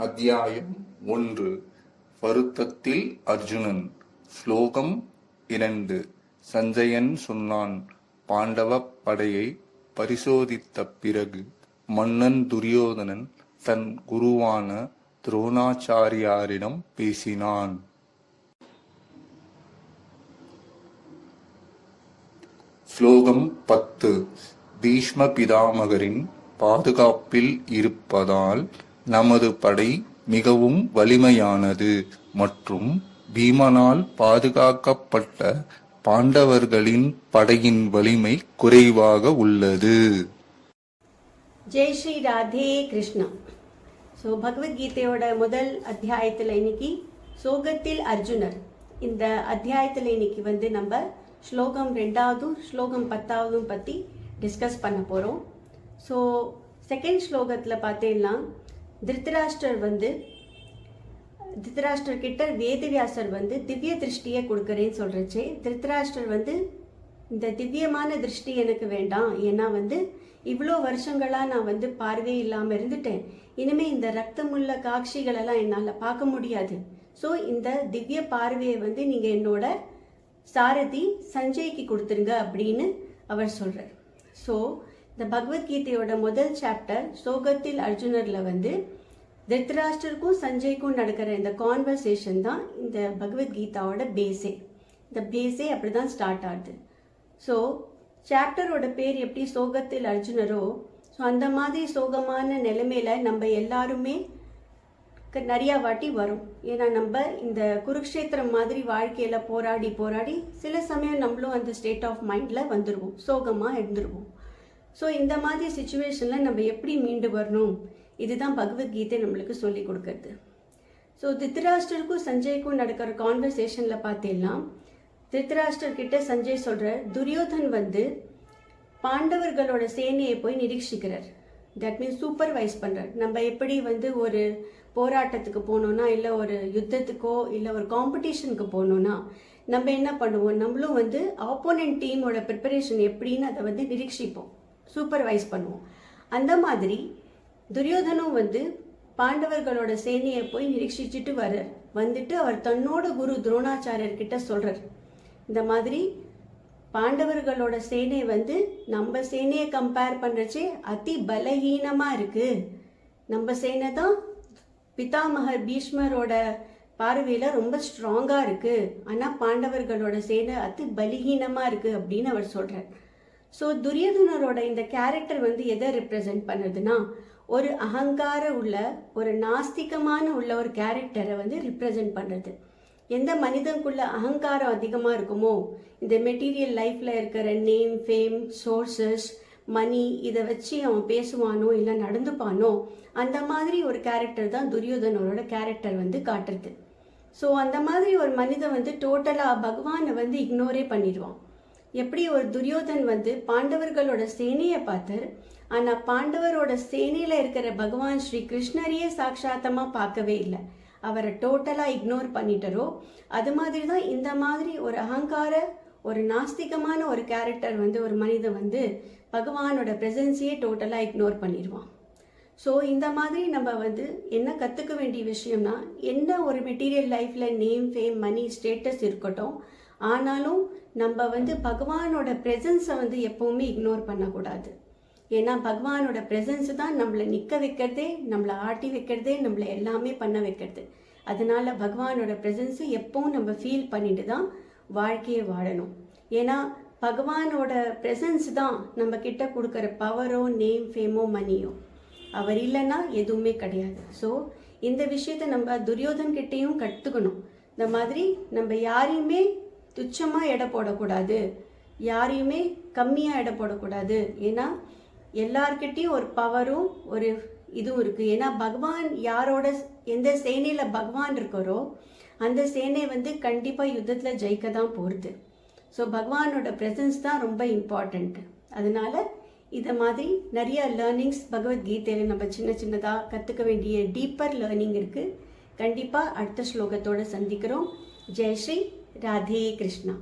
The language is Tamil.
அத்தியாயம் ஒன்று. வருத்தத்தில் அர்ஜுனன். ஸ்லோகம் இரண்டு. சஞ்சயன் சொன்னான் பாண்டவ படையை பரிசோதித்த பிறகு மன்னன் துரியோதனன் தன் குருவான துரோணாச்சாரியாரிடம் பேசினான். ஸ்லோகம் பத்து. பீஷ்ம பிதாமகரின் பாதுகாப்பில் இருப்பதால் நமது படை மிகவும் வலிமையானது மற்றும் பீமனால் பாதுகாக்கப்பட்ட பாண்டவர்களின் படையின் வலிமை குறைவாக உள்ளது. ஜெய் ஸ்ரீ ராதே கிருஷ்ணா. ஸோ பகவத்கீதையோட முதல் அத்தியாயத்தில் இன்னைக்கு சோகத்தில் அர்ஜுனர். இந்த அத்தியாயத்தில் இன்னைக்கு வந்து நம்ம ஸ்லோகம் ரெண்டாவதும் ஸ்லோகம் பத்தாவதும் பற்றி டிஸ்கஸ் பண்ண போகிறோம் ஸோ செகண்ட் ஸ்லோகத்தில் பார்த்தீங்கன்னா திருத்தராஷ்டர் வந்து திருத்தராஷ்டர் கிட்ட வேதவியாசர் வந்து திவ்ய திருஷ்டியை கொடுக்குறேன்னு சொல்கிறச்சே திருத்தராஷ்டர் வந்து இந்த திவ்யமான திருஷ்டி எனக்கு வேண்டாம். ஏன்னா வந்து இவ்வளோ வருஷங்களாக நான் வந்து பார்வை இல்லாமல் இருந்துட்டேன். இனிமேல் இந்த ரத்தமுள்ள காட்சிகளெல்லாம் என்னால் பார்க்க முடியாது. ஸோ இந்த திவ்ய பார்வையை வந்து நீங்கள் என்னோட சாரதி சஞ்சய்க்கு கொடுத்துருங்க அப்படின்னு அவர் சொல்கிறார் ஸோ இந்த பகவத்கீதையோட முதல் சாப்டர் சோகத்தில் அர்ஜுனரில் வந்து திருத்தராஷ்டருக்கும் சஞ்சய்க்கும் நடக்கிற இந்த கான்வர்சேஷன் தான் இந்த பகவத்கீதாவோட பேஸே இந்த பேஸே அப்படி தான் ஸ்டார்ட் ஆகுது. ஸோ சாப்டரோட பேர் எப்படி சோகத்தில் அர்ஜுனரோ ஸோ அந்த மாதிரி சோகமான நிலைமையில் நம்ம எல்லாருமே க- நிறையா வாட்டி வரும். ஏன்னா நம்ம இந்த குருக்ஷேத்திரம் மாதிரி வாழ்க்கையில் போராடி போராடி சில சமயம் நம்மளும் அந்த ஸ்டேட் ஆஃப் மைண்டில் வந்துடுவோம் சோகமாக இருந்துருவோம். ஸோ இந்த மாதிரி சுச்சுவேஷனில் நம்ம எப்படி மீண்டு வரணும்? இதுதான் பகவத்கீதை நம்மளுக்கு சொல்லி கொடுக்கறது. ஸோ திருத்தராஷ்டருக்கும் சஞ்சய்க்கும் நடக்கிற கான்வர்சேஷனில் பார்த்தீங்கன்னா திருத்தராஷ்டர் கிட்ட சஞ்சய் சொல்கிற துரியோதன் வந்து பாண்டவர்களோட சேனையை போய் நிரீட்சிக்கிறார். தட் மீன்ஸ் சூப்பர்வைஸ் பண்ணுறார் நம்ம எப்படி வந்து ஒரு போராட்டத்துக்கு போகணுன்னா இல்லை ஒரு யுத்தத்துக்கோ இல்லை ஒரு காம்படிஷனுக்கு போகணுன்னா நம்ம என்ன பண்ணுவோம்? நம்மளும் வந்து ஆப்போனன்ட் டீமோட ப்ரிப்பரேஷன் எப்படின்னு அதை வந்து நிரீட்சிப்போம். சூப்பர்வைஸ் பண்ணுவோம். அந்த மாதிரி துரியோதனும் வந்து பாண்டவர்களோட சேனையை போய் நிரீட்சிச்சுட்டு வர்றார் வந்துட்டு அவர் தன்னோட குரு துரோணாச்சாரியர் கிட்ட சொல்றார். இந்த மாதிரி பாண்டவர்களோட சேனை வந்து நம்ம சேனையை கம்பேர் பண்ணுறச்சே அதி பலஹீனமாக இருக்கு. நம்ம சேனை தான் பிதாமகர் பீஷ்மரோட பார்வையில் ரொம்ப ஸ்ட்ராங்காக இருக்குது ஆனால் பாண்டவர்களோட சேனை அதி பலஹீனமா இருக்குது அப்படின்னு அவர் சொல்கிறார் ஸோ துரியோதனரோட இந்த கேரக்டர் வந்து எதை ரெப்ரசன்ட் பண்ணுதுன்னா ஒரு அகங்கார உள்ள ஒரு நாஸ்திகமான உள்ள ஒரு கேரக்டரை வந்து ரிப்ரசன்ட் பண்ணுறது எந்த மனிதனுக்குள்ள அகங்காரம் அதிகமாக இருக்குமோ இந்த மெட்டீரியல் லைஃப்பில் இருக்கிற நேம் ஃபேம் சோர்சஸ் மணி இதை வச்சு அவன் பேசுவானோ இல்லை நடந்துப்பானோ அந்த மாதிரி ஒரு கேரக்டர் தான் துரியோதனரோட கேரக்டர் வந்து காட்டுறது. ஸோ அந்த மாதிரி ஒரு மனிதன் வந்து டோட்டலாக பகவானை வந்து இக்னோரே பண்ணிடுவான். எப்படி ஒரு துரியோதன் வந்து பாண்டவர்களோட சேனையை பார்த்தார்? ஆனா பாண்டவரோட சேனையில இருக்கிற பகவான் ஸ்ரீ கிருஷ்ணரையே சாட்சாத்தமா பார்க்கவே இல்லை. அவரை டோட்டலாக இக்னோர் பண்ணிட்டாரோ? அது மாதிரி தான் இந்த மாதிரி ஒரு அகங்கார ஒரு நாஸ்திகமான ஒரு கேரக்டர் வந்து ஒரு மனிதன் வந்து பகவானோட பிரசன்ஸையே டோட்டலாக இக்னோர் பண்ணிடுவான். ஸோ இந்த மாதிரி நம்ம வந்து என்ன கற்றுக்க வேண்டிய விஷயம்னா என்ன ஒரு மெட்டீரியல் லைஃப்பில் நேம் ஃபேம் மணி ஸ்டேட்டஸ் இருக்கட்டும் ஆனாலும் நம்ம வந்து பகவானோட ப்ரெசன்ஸை வந்து எப்போவுமே இக்னோர் பண்ணக்கூடாது. ஏன்னா பகவானோட ப்ரெசன்ஸ் தான் நம்மளை நிற்க வைக்கிறதே நம்மளை ஆட்டி வைக்கிறதே நம்மளை எல்லாமே பண்ண வைக்கிறது. அதனால் பகவானோட ப்ரெசன்ஸை எப்போவும் நம்ம ஃபீல் பண்ணிட்டு தான் வாழ்க்கையை வாழணும். ஏன்னா பகவானோட ப்ரெசன்ஸ் தான் நம்ம கிட்ட கொடுக்குற பவரோ நேம் ஃபேமோ மணியோ அவர் இல்லைன்னா எதுவுமே கிடையாது. ஸோ இந்த விஷயத்த நம்ம துரியோதன் கிட்டேயும் கற்றுக்கணும் இந்த மாதிரி நம்ம யாரையுமே துச்சமாக எடை போடக்கூடாது. யாரையுமே கம்மியாக எடை போடக்கூடாது. ஏன்னா எல்லார்கிட்டேயும் ஒரு பவரும் ஒரு இதுவும் இருக்குது ஏன்னா பகவான் யாரோட எந்த சேனையில் பகவான் இருக்காரோ அந்த சேனை வந்து கண்டிப்பாக யுத்தத்தில் ஜெயிக்க தான் போகிறது ஸோ பகவானோட ப்ரெசன்ஸ் தான் ரொம்ப இம்பார்ட்டண்ட் அதனால் இதை மாதிரி நிறைய லேர்னிங்ஸ் பகவத்கீதையில் நம்ம சின்ன சின்னதாக கற்றுக்க வேண்டிய டீப்பர் லேர்னிங் இருக்குது கண்டிப்பாக அடுத்த ஸ்லோகத்தோடு சந்திக்கிறோம். ஜெய் ஸ்ரீ ராதே கிருஷ்ணா